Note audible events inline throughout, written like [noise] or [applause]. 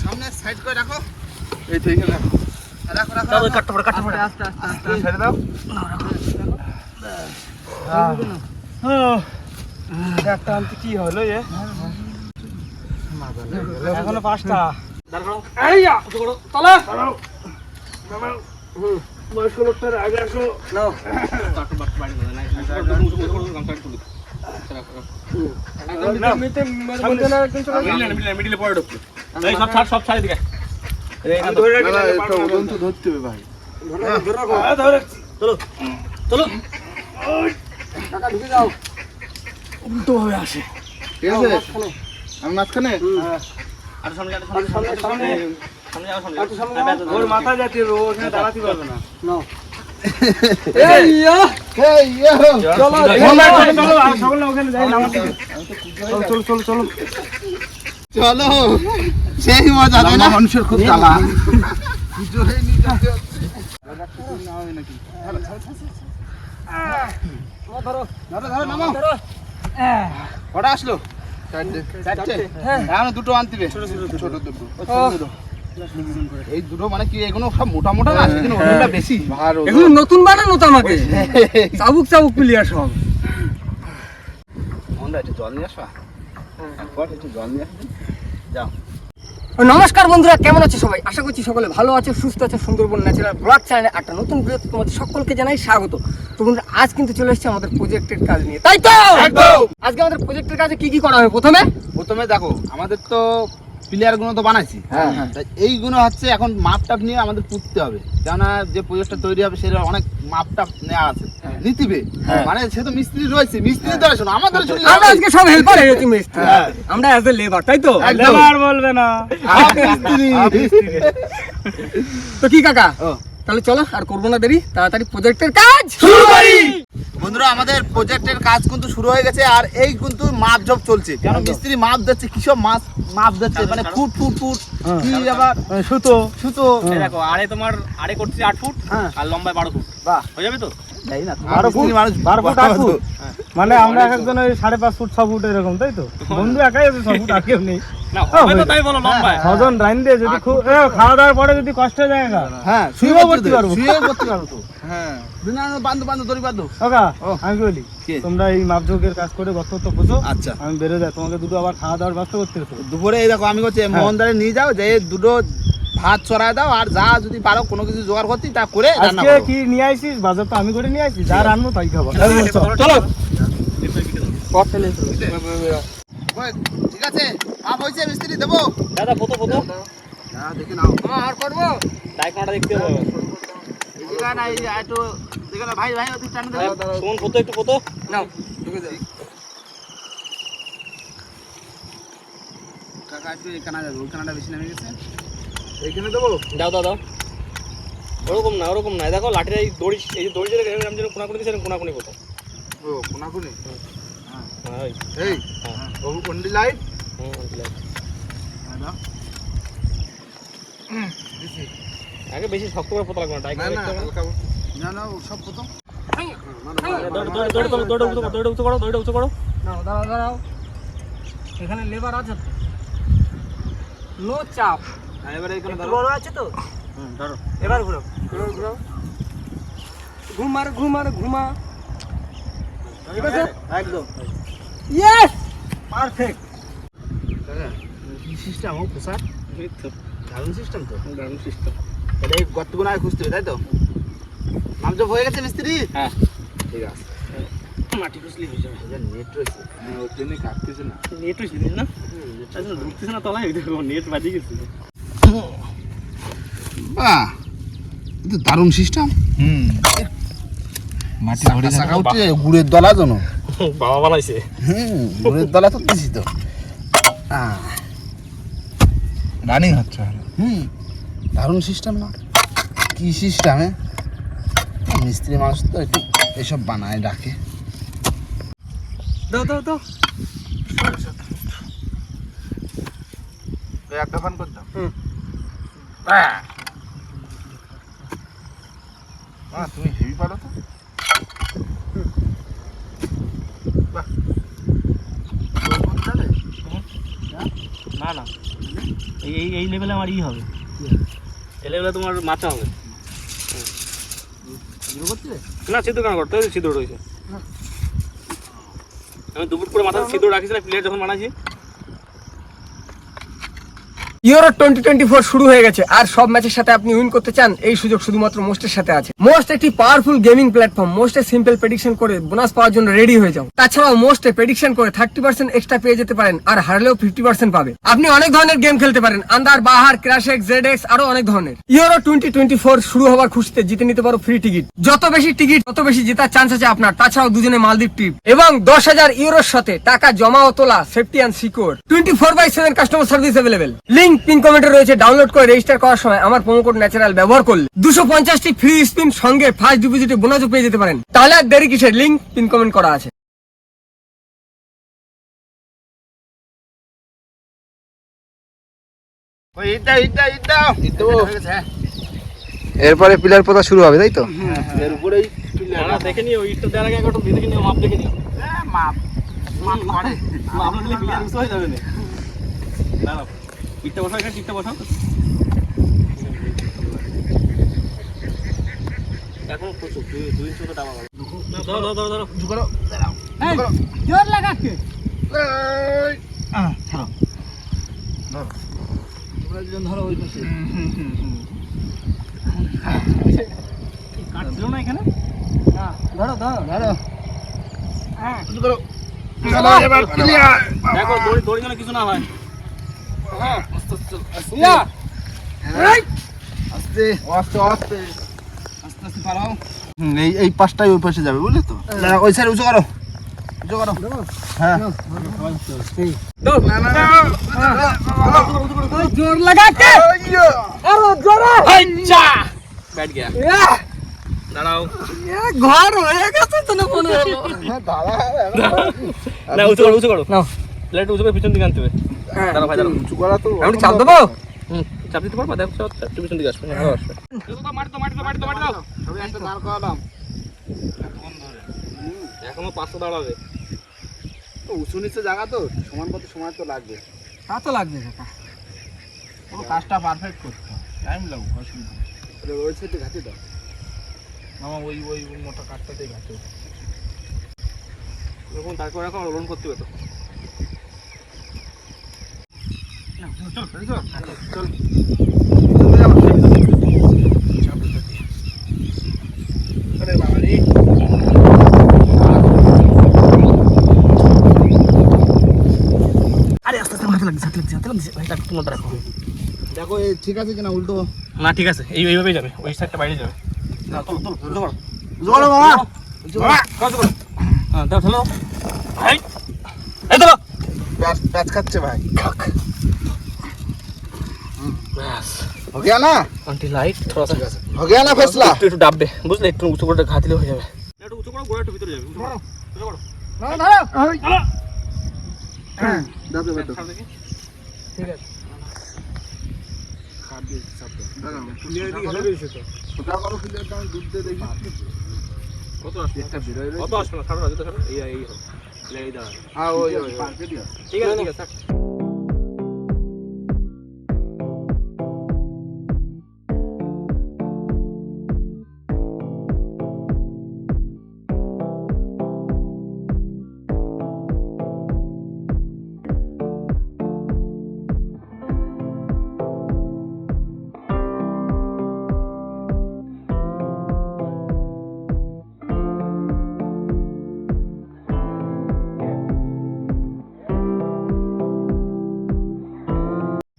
সামনে সাইড করে রাখো এই তো এখানে রাখো রাখো রাখো রাখো পড়ে কাটতে পড়ে আস্তে আস্তে ছেড়ে দাও একটা আনতে কি হলো এ এখনও পাঁচটা এইয়া, তলা। বয়স্ক লোকটার আগে আসো উল্টো ভাবে আসে আমি মাঝখানে। ওর মাথা যাচ্ছে ওখানে দাঁড়াতে পারবে না চলো চলো, চলো চলো আর সকলে ওখানে যাই নামাজ দিতে চলো চলো চলো চলো। চলো সেই মজা না? মানুষের খুব জ্বালা কটা আসলো? এখন দুটো আনতে হবে। ছোট দুটো। এই দুটো মানে কি এগুলো সব মোটা মোটা না? ওজনটা বেশি। এগুলো নতুন বানানো তো আমাকে। [laughs] চাবুক চাবুক প্লেয়ার সব। জল নিয়ে আসবা একটু জল নিয়ে আসবে যাও। নমস্কার বন্ধুরা কেমন আছে সবাই? আশা করছি সকলে ভালো আছে সুস্থ আছে সুন্দরবন ন্যাচারাল ব্লগ চ্যানেলে একটা নতুন ভিডিও তোমাদের সকলকে জানাই স্বাগত। তো বন্ধুরা আজ কিন্তু চলে এসেছে আমাদের প্রজেক্টের কাজ নিয়ে। তাই তো? একদম। আজকে আমাদের প্রজেক্টের কাজে কি কি করা হবে প্রথমে? প্রথমে দেখো আমাদের তো প্লেয়ারগুলো তো বানাইছি। হ্যাঁ, হ্যাঁ। এইগুলো হচ্ছে এখন মাপ টাপ নিয়ে আমাদের পুঁততে হবে। কেননা যে প্রজেক্টটা তৈরি হবে সেটা অনেক মাপ টাপ নেওয়া আছে নিতিবে। হ্যাঁ। মানে সে তো মিস্ত্রি রয়েছে মিস্ত্রি ধরে শোনো আমাদের আমরা আজকে সব হেল্পার হয়ে মিস্ত্রি। হ্যাঁ। আমরা অ্যাজ এ লেবার তাই তো। আর বলবে না। মিস্ত্রি। তো কি কাকা? তাহলে চলো আর করব না দেরি তাড়াতাড়ি প্রজেক্টের কাজ শুরু করি! বন্ধুরা আমাদের প্রজেক্টের কাজ কিন্তু শুরু হয়ে গেছে আর এই কিন্তু মাপ জব চলছে। কারণ মিস্ত্রি মাপ দিচ্ছে কিসব মাছ মাপ দিচ্ছে? মানে ফুট ফুট ফুট কি আবার সুতো। সুতো। দেখো আরে তোমার আরে করছে আট ফুট হ্যাঁ। আর লম্বায় বারো ফুট। বাহ। হয়ে যাবে তো? হ্যাঁ। মানে আমরা এক একজন ওই সাড়ে পাঁচ ফুট ছ ফুট এরকম তাই তো? বন্ধু একাই আছে ছ ফুট আর কেউ নেই। না হবে তো তাই বলো লম্বায়। ছজন রাইন দিয়ে যদি খাওয়া দাওয়ার পরে যদি কষ্ট হয়ে যায় হ্যাঁ শুয়েও করতে পারব। শুয়েও করতে পারব হ্যাঁ না না বান্ধব বান্ধব দড়ি বান্ধব ওকা আমি বলি? তোমরা এই মাপঝোঁকের কাজ করে গত তো বুঝো আচ্ছা। আমি বেরো যাই। তোমাকে দুটো আবার খাওয়া দাওয়ার ব্যবস্থা করতে হতো দুপুরে এই দেখো আমি করছি মোহনদারে নিয়ে যাও যে দুটো ভাত চড়ায় দাও আর যা যদি পারো কোনো কিছু জোগাড় করতে তা করে আজকে কি নিয়ে আইছিস? বাজার তো আমি করে নিয়ে আইছি যা রান্না তাই খাব। চলো। ঠিক আছে মাপ হয়েছে মিস্ত্রি দেবো। দাদা ফটো ফটো। হ্যাঁ দেখে নাও। আর করব? ডাইকনাটা দেখতে হবে। এই জায়গা না এই যে একটু দেখে নাও, ভাই ভাই কোন ফটো একটু ফটো। নাও কাকা একটু এই কানা যাবে ওই কানাটা বেশি নেমে গেছে। এইখানে দেবো? দাও দাও দাও। ওরকম না ওরকম না। দেখো লাঠির এই দড়ি এই যে দড়ি যেটা আমি যেন কোনাকুনি দিয়েছি কোনাকুনি ফটো ও কোনাকুনি? হ্যাঁ। এই। হ্যাঁ। ও কন্ডি লাইট হুম, ওই লাইট। হ্যাঁ আগে বেশি শক্ত করে ফটো লাগবে না না ডাইকনা না না না সব দড়ি উঁচু করো, দড়িটা উঁচু করো দড়িটা উঁচু করো। দাঁড়াও দাঁড়াও দাঁড়াও এখানে লেবার আছে নো চাপ। এবারে ধরো। বড় আছে তো? এবার ঘুরো। ঘুরো ঘুমার ঘুমার ঘুমা। ঠিক আছে একদম। ইয়েস পারফেক্ট কাকা কি সিস্টেম দারুণ সিস্টেম তো। দারুণ সিস্টেম তাহলে এই গর্তগুলো আর খুঁজতে হবে তাই তো? নামজব হয়ে গেছে মিস্ত্রি? হ্যাঁ। ঠিক আছে। মাটি খুঁজলি হয়ে যাবে। নেট রয়েছে। ওর জন্য কাটতেছে না। নেট হয়েছে না? ঢুকতেছে না তলায়। দেখো নেট বাজিয়ে গেছে। বাহ এটা দারুণ সিস্টেম হুম। মাটি ভরে শাখা উঠছে গুড়ের দলা বাবা বানাইছে। হুম গুড়ের দলা তো দিছি তো। রানিং হচ্ছে হুম দারুণ সিস্টেম না? কি সিস্টেমে মিস্ত্রি মানুষ তো একটু এসব বানায় ডাকে। দাও দাও দাও। একটা ফান করে দাও হ্যাঁ তুমি হেভি পারো তো। না না। এই এই লেভেলে আমার ই হবে। এই লেভেলে তোমার মাথা হবে। না সিদ্ধ কেন করতে? সিদ্ধ রয়েছে। আমি দুপুর করে মাথা সিদ্ধ রাখিস না প্লেট যখন বানাইছি ইউরো টোয়েন্টি টোয়েন্টি ফোর শুরু হয়ে গেছে, আর সব ম্যাচের সাথে আপনি উইন করতে চান, এই সুযোগ শুধুমাত্র মোস্টের সাথে আছে। মোস্ট একটি পাওয়ারফুল গেমিং প্ল্যাটফর্ম মোস্টে সিম্পল প্রেডিকশন করে বোনাস পাওয়ার জন্য রেডি হয়ে যাও। তাছাড়াও মোস্টে প্রেডিকশন করে থার্টি পার্সেন্ট এক্সট্রা পেয়ে যেতে পারেন, আর হারলেও ফিফটি পার্সেন্ট পাবে। আপনি অনেক ধরনের গেম খেলতে পারেন Andar Bahar crash X Z X আরও অনেক ধরনের। ইউরো টোয়েন্টি টোয়েন্টি ফোর শুরু হওয়ার খুশিতে জিতে নিতে পারো ফ্রি টিকিট যত বেশি টিকিট তত বেশি জেতার চান্স আছে আপনার, তাছাড়াও দুজনে মালদ্বীপ ট্রিপ এবং দশ হাজার ইউরোর সাথে টাকা জমা ও তোলা safety and secure twenty four by seven customer service available link pin কমেন্টে রয়েছে ডাউনলোড করে রেজিস্টার করার সময় আমার প্রোমো কোড ন্যাচারাল ব্যবহার করলে দুশো পঞ্চাশটি ফ্রি স্পিন সঙ্গে ফার্স্ট ডিপোজিটে বোনাসও পেয়ে যেতে পারেন তাহলে আর দেরি কিসের লিঙ্ক পিন কমেন্ট করা আছে হ্যাঁ এরপরে পিলার পোতা শুরু হবে তাই তো এর উপরেই দেখে নিও ইটটা দেওয়ার আগে একটু দেখে নিও মাপ দেখে নিও হ্যাঁ, মাপ মাপ করে মাপ হয়ে যাবে না ইটটা বসাও এখানে ইটটা বসাও। এখন প্রচুর দুই দুই ইঞ্চি মতো ধরো ধরো ধরো ধরো ঝুঁকারো জোর লাগাচ্ছে এই, ধরো। তোমরা দুজন ধরো ওই পাশে। কাটছিল না এখানে? ধরো ধরো ধরো। ঝুঁকারো চলো এবার দেখো দড়ি দড়ি যেন কিছু না হয়। এই! এই পাশটাই ওই পাশে যাবে বুঝলে তো? ওই সাইড উঁচু করো। উঁচু করো। হ্যাঁ। জোর লাগাচ্ছে আরও জোরে! ব্যাট গিয়া। দাঁড়াও। ঘর হয়ে গেছে তো না মনে হলো? না উঁচু করো উঁচু করো। প্লেট উঁচু করে পিছন দিকে আনতে হবে। দাঁড়াও ভাই দাঁড়াও। উঁচু করা তো আমি চাপ দেবো? চাপ দিতে পারবা? দেখো চাপ পিছন দিকে আসবে। হ্যাঁ আসবে। মাটি তো মাটি তো মাটি তো মাটি দাও সবাই একটা দাঁড় করালাম এখনও পাঁচশো দাঁড়াবে। তো উঁচু নিচে জায়গা তো সমান কত সময় তো লাগবে। তা তো লাগবে কাকা। পুরো কাজটা পারফেক্ট করতে টাইম লাগবে অসুবিধা নেই। ওই সাইডে ঘাটে দাও। মামা ওই ওই মোটা কাঠটাতেই ঘাটে এরকম তারপর এখন রোল করতে হবে তো আরে বাবা রে আরে আস্তে আস্তে মাথা লাগছে হাতে লাগছে হাতে লাগছে ভাই তাকে তোমার রাখো দেখো ঠিক আছে কিনা উল্টো? না ঠিক আছে। এই এইভাবেই যাবে। ওই সাইডটা বাইরে যাবে। না বাবা। উঁচু করো। করো। হ্যাঁ দাও তোলো ভাই এই তোলো প্যাচ প্যাচ খাচ্ছে ভাই। ব্যাস हो गया ना আন্টি লাইট থোড়া সা हो गया ना फैसला একটু একটু ডাববে বুঝলে একটু উঁচু করে ঘা দিলে হয়ে যাবে একটু উঁচু করো গোড়া একটু ভিতরে যাবে উঁচু করো উঁচু করো ধরো ধরো দাও দাও দাও ঠিক আছে কাট দিয়ে চাপ দাও ক্লিয়ার দিকে হেলে দিয়েছে তো ওটা করো ক্লিয়ার দাও দুধ দিয়ে দেখি কত আসবে একটা বের হয়ে কত আসবে না ছাড়ো না যেতে ছাড়ো এই এই হবে এই এই দাঁড়া হ্যাঁ ওই ওই পার্কে দিও ঠিক আছে ঠিক আছে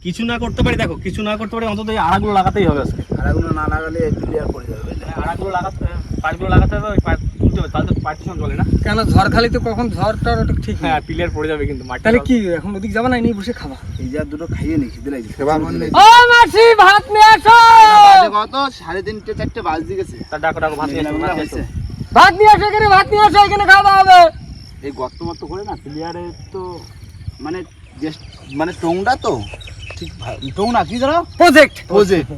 কিছু না করতে পারি দেখো কিছু না করতে পারি অন্তত এই আড়াগুলো লাগাতেই হবে আজকে। আড়াগুলো না লাগালে ক্লিয়ার করে যাবে? হ্যাঁ, আড়াগুলো লাগাতে পাইপগুলো লাগাতে হবে ওই পাইপ তুলতে হবে তাহলে পার্টিশন চলে না? কেন ঝড়খালি তো কখন ঝড়টা ওটা ঠিক। হ্যাঁ পিলার পড়ে যাবে কিন্তু মাটি তাহলে কি এখন ওদিক যাবা না এই বসে খাবা? এই যা দুটো খাইয়ে নি খিদে লাগছে। সেবা করলে ও মাসি ভাত নিয়ে আসো! কত? সাড়ে তিনটে চারটে বাজতে গেছে। তার ডাকো ডাকো ভাত নিয়ে ভাত নিয়ে ভাত নিয়ে আসো এখানে ভাত নিয়ে আসো এখানে খাওয়া হবে। এই গর্ত মর্ত করে না প্লেয়ারে তো মানে মানে টোংটা তো। ঠিক ভা- না কি জানো? প্রজেক্ট প্রজেক্ট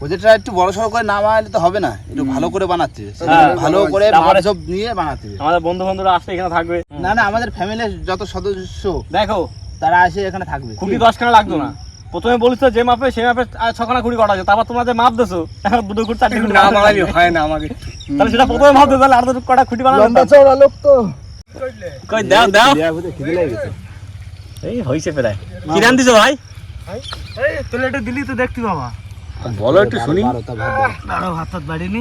প্রজেক্টটা একটু বড় সড়ো করে না বানালে তো হবে না একটু ভালো করে বানাচ্ছে। হ্যাঁ, ভালো করে তারপরে- সব নিয়ে বানাতে আমাদের বন্ধু বান্ধবরা আসবে এখানে থাকবে। না না আমাদের ফ্যামিলির যত সদস্য দেখো। তারা এসে এখানে থাকবে। খুবই দশখানা লাগতো না। প্রথমে বলিস যে মাপে সেই মাপে ছখানা খুঁড়ি করা আছে তারপর তোমরা যে মাপ দেছো এখন দুটো খুঁড়ি চারটে খুঁড়ি না বানাতে হয় না আমাকে তাহলে সেটা প্রথমে ভাবতে তাহলে আর দুটো কটা খুঁটি বানাবে লম্বা চওড়া লোক তো। কই দাও দাও। এই হইছে প্রায়। কি রান দিছো ভাই? একটু দিলি তো দেখতি বাবা। বলো একটু শুনি। বাড়িনি।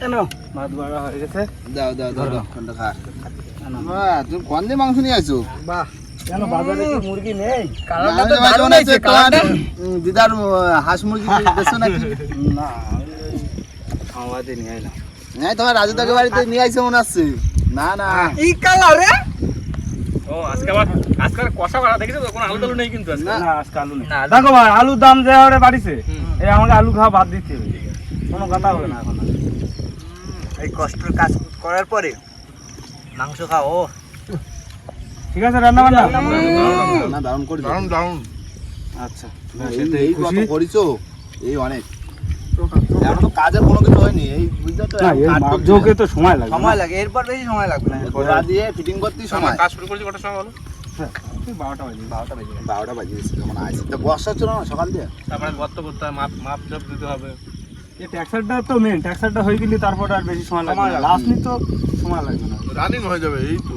কেন? ভাত বাড়া হয়ে গেছে। দাও দাও দাও দাও কোনটা খা। বাহ, তুমি কোন দিয়ে মাংস নিয়ে আসছো বাহ কেন বাজারে কি মুরগি নেই? কালারটা তো আমাদের বাড়িতে দারুণ হয়েছে হচ্ছে তোমার, কালারটা দিদার হাঁস মুরগি বেছো নাকি? [laughs] না আমাদের নিয়ে তোমার রাজুদাকে বাড়িতে নিয়ে আসছে মনে হচ্ছে। না না। এই কালারে? ও আজকে আবার আজকে আর কষা দেখেছ তো? কোনো আলু টালু নেই কিন্তু আজকে। না না আজকে আলু নেই। দেখো ভাই আলুর দাম যে হারে বাড়িছে এই আমাকে আলু খাওয়া বাদ দিতে হবে কোনো কথা হবে না এখন। এই কষ্টের কাজ করার পরে মাংস খাও ঠিক আছে রান্না বান্না না দারুণ করি দারুণ দারুণ। আচ্ছা এই কত করিছো? এই অনেক। তো কাজের কোনো কিছু হয়নি এই বুঝতে তো? তো সময় লাগবে সময় লাগে এরপর বেশি সময় লাগবে না। দিয়ে ফিটিং করতেই সময়। কাজ শুরু করেছি কটার সময় বলো? বারোটা বাজে বারোটা বেজে। বারোটা বাজে গেছে যখন আসি তো বর্ষা ছিল না সকাল দিয়ে? তারপরে গর্ত করতে হবে মাপ মাপ জব দিতে হবে। এই ট্যাক্সারটা তো মেন ট্যাক্সারটা হয়ে গেলে তারপর আর বেশি সময় লাগবে না। লাস্ট নি তো সময় লাগবে না। রানিং হয়ে যাবে এই তো।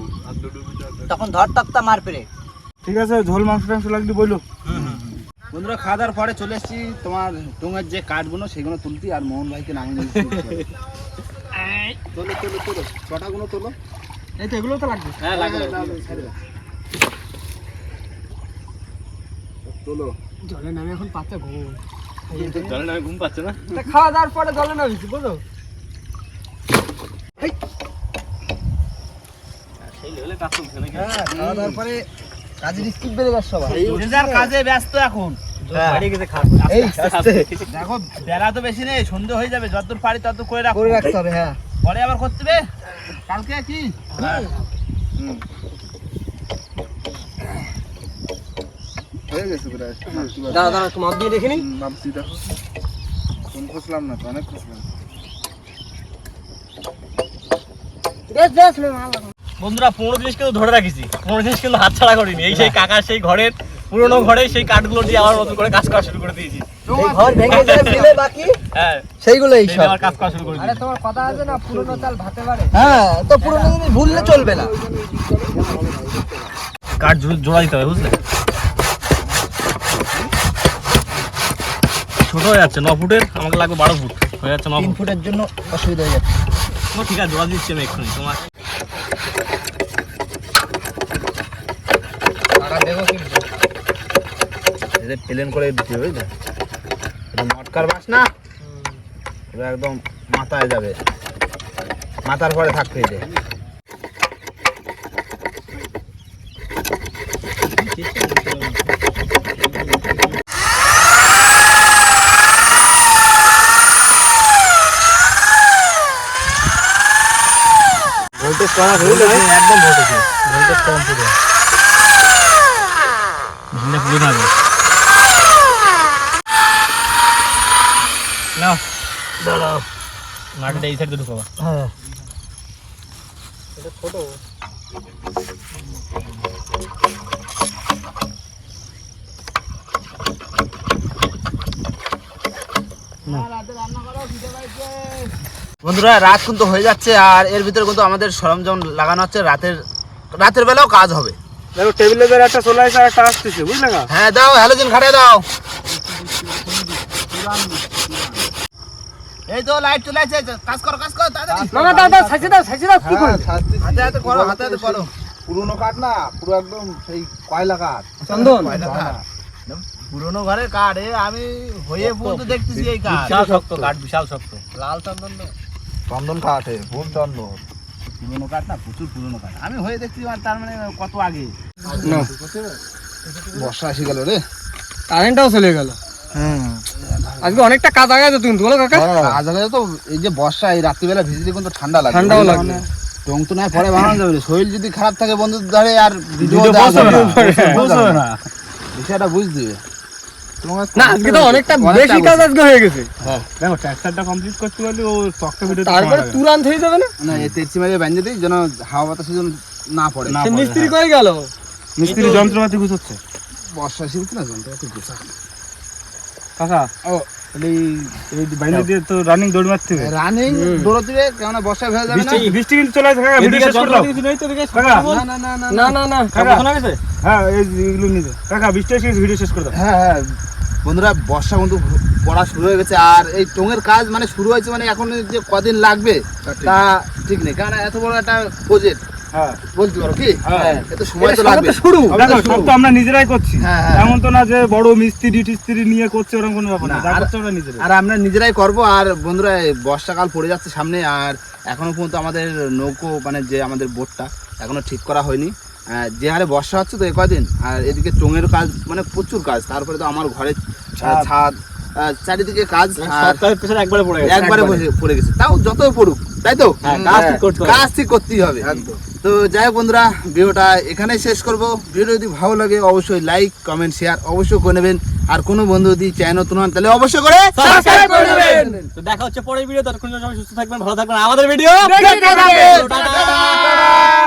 তখন ধর তক্তা মার পেরে ঠিক আছে ঝোল মাংস টাংস লাগলে বলল বন্ধুরা খাওয়া দাওয়ার পরে চলে এসেছি। তোমার টুঙের যে কাঠগুলো সেগুলো তুলতি আর মোহন ভাইকে নামিয়ে দিচ্ছি তোলো তোলো তোলো। ছটাগুলো তোলো। এই তো এগুলো তো লাগবে। হ্যাঁ লাগে তোলো। জলে নামে এখন পাচ্ছে ঘুম। জলে নামে ঘুম পাচ্ছে না? খাওয়া দাওয়ার পরে জলে নামিছি হ্যাঁ যার কাজে ব্যস্ত এখন। আস্তে দেখো বেলা তো বেশি নেই সন্ধে হয়ে যাবে যতদূর পারি ততদূর করে রাখো। করে রাখতে হবে হ্যাঁ। পরে আবার করতে হবে? কালকে কি? হয়ে। গেছে প্রায়। দাঁড়া দাঁড়া একটু দিয়ে দেখে ভাবছি দেখো। কোন খুঁজলাম না তো অনেক খুঁজলাম বেশ বেশ বন্ধুরা পনেরো জিনিস কিন্তু ধরে রাখিছি। পনেরো জিনিস কিন্তু হাত ছাড়া করিনি। এই সেই কাকার সেই ঘরের পুরোনো ঘরে সেই কাঠগুলো দিয়ে আবার নতুন করে কাজ করা শুরু করে দিয়েছি। ঘর ভেঙে যায় ফেলে বাকি? হ্যাঁ। সেইগুলোই সব। কাজ করা শুরু করে আরে তোমার কথা আছে না পুরনো চাল ভাতে পারে? হ্যাঁ তো পুরোনো জিনিস ভুললে চলবে না। কাঠ জোড়া দিতে হবে বুঝলে? ছোট হয়ে যাচ্ছে ন ফুটের আমাকে লাগবে বারো ফুট। হয়ে যাচ্ছে ন ফুট। ফুটের জন্য অসুবিধা হয়ে যাচ্ছে। ও ঠিক আছে জোড়া দিচ্ছি আমি এক্ষুনি তোমার এদের প্লেন করে দিতে হবে, বুঝলে? এটা মটকার বাস না? এবার একদম মাথায় যাবে। মাথার পরে থাকবে এটা। ভোল্টেজ একদম ভোটেছে ভোল্টেজ কম পুরো মেশিনটা পুরো থাকবে দাঁড়াও। নাটটা এই সাইডে ঢুকাবা হ্যাঁ। বন্ধুরা রাত কিন্তু হয়ে যাচ্ছে আর এর ভিতরে কিন্তু আমাদের সরঞ্জাম লাগানো হচ্ছে। রাতের রাতের বেলাও কাজ হবে। দেখো টেবিলের ধরে একটা চলে আসে আর একটা আসতেছে বুঝলে না? হ্যাঁ দাও হ্যালোজেন খাটিয়ে দাও। এই তো লাইট চলে কাজ করো কাজ করো তাড়াতাড়ি। মামা দাও দাও সাইজে দাও সাইজে দাও কি করে হাতে হাতে করো হাতে হাতে করো পুরনো কাঠ না পুরো একদম সেই কয়লা কাঠ। চন্দন। কয়লা কাঠ। পুরনো ঘরের কাঠ আমি হয়ে পর্যন্ত দেখতেছি এই কাঠ। বিশাল শক্ত কাঠ বিশাল শক্ত। লাল চন্দন তো। চন্দন কাঠ ফুল চন্দন। পুরনো কাঠ না প্রচুর পুরনো কাঠ। আমি হয়ে দেখছি মানে তার মানে কত আগে। বর্ষা এসে গেল রে। কারেন্টটাও চলে গেল। আজকে অনেকটা কাজ আগে তুমি বলো কাকা? আজ আগে তো এই যে বর্ষা এই রাত্রিবেলা কিন্তু ঠান্ডা লাগে ঠান্ডাও লাগবে। টং তো নাই পরে বানানো যাবে শরীর যদি খারাপ থাকে বন্ধুর ধরে আর ভিডিও দেওয়া না। না। না। বিষয়টা বুঝ দিবে না আজকে তো অনেকটা বেশি কাজ আজকে হয়ে গেছে। দেখো ট্যাক্সারটা কমপ্লিট করতে পারলে ও ভিডিও তারপরে তুরান্ত হয়ে যাবে না? না তেরছি বাঁধে দিই যেন হাওয়া বাতাসে যেন না পড়ে। সে মিস্ত্রি হ্যাঁ। কই গেল? মিস্ত্রি যন্ত্রপাতি গুছোচ্ছে। বর্ষা শিখছে না একটু গোসা কাকা ও। এই- এই বাইরে দিয়ে তো রানিং দৌড় মারতে হবে। রানিং দৌড়তে দিবে কেননা বর্ষা ভেজা যাবে না। বৃষ্টি বৃষ্টি কিন্তু চলে আসবে কাকা ভিডিও শেষ করে যন্ত্রপাতি দাও। কিছু নেই তো এদিকে কাকা। না না না না না। না না কাকা। শোনা গেছে? হ্যাঁ এই নিতে কাকা বৃষ্টি এসে ভিডিও শেষ করে দাও। হ্যাঁ হ্যাঁ। বন্ধুরা বর্ষা কিন্তু পড়া শুরু হয়ে গেছে। আর এই টোঙের কাজ মানে শুরু হয়েছে মানে এখন যে কদিন লাগবে তা ঠিক। নেই। কারণ এত বড় একটা প্রজেক্ট বলতে পারো কি? হ্যাঁ। সময় তো লাগবে শুরু। সবে তো দেখো শুরু। সব তো আমরা নিজেরাই করছি। হ্যাঁ, হ্যাঁ। এমন তো না যে বড় মিস্ত্রি টিস্ত্রি নিয়ে করছে ওরকম কোনো ব্যাপার না। না, আর- আমরা নিজেরাই। আর আমরা নিজেরাই করব আর বন্ধুরা বর্ষাকাল পড়ে যাচ্ছে সামনে আর এখনও পর্যন্ত আমাদের নৌকো মানে যে আমাদের বোটটা এখনও ঠিক করা হয়নি। যে হারে বর্ষা হচ্ছে তো এ কদিন আর এদিকে চোঙের কাজ মানে প্রচুর কাজ। তারপরে তো আমার ঘরের ছাদ। চারিদিকে কাজ পেছনে একবারে পড়ে গেছে। একবারে বসে গেছে। তাও যতই পড়ুক তাই তো? কাজ ঠিক করতে হবে। কাজ ঠিক করতেই হবে। তো যাই হোক বন্ধুরা ভিডিওটা এখানেই শেষ করব। ভিডিও যদি ভালো লাগে অবশ্যই লাইক কমেন্ট শেয়ার অবশ্যই করে নেবেন। আর কোনো বন্ধু যদি চ্যানেল নতুন হন তাহলে অবশ্যই করে সাবস্ক্রাইব করে নেবেন। তো দেখা হচ্ছে পরের ভিডিও ততক্ষণ সবাই সুস্থ থাকবেন ভালো থাকবেন। আমাদের ভিডিও দেখতে থাকবেন। টাটা।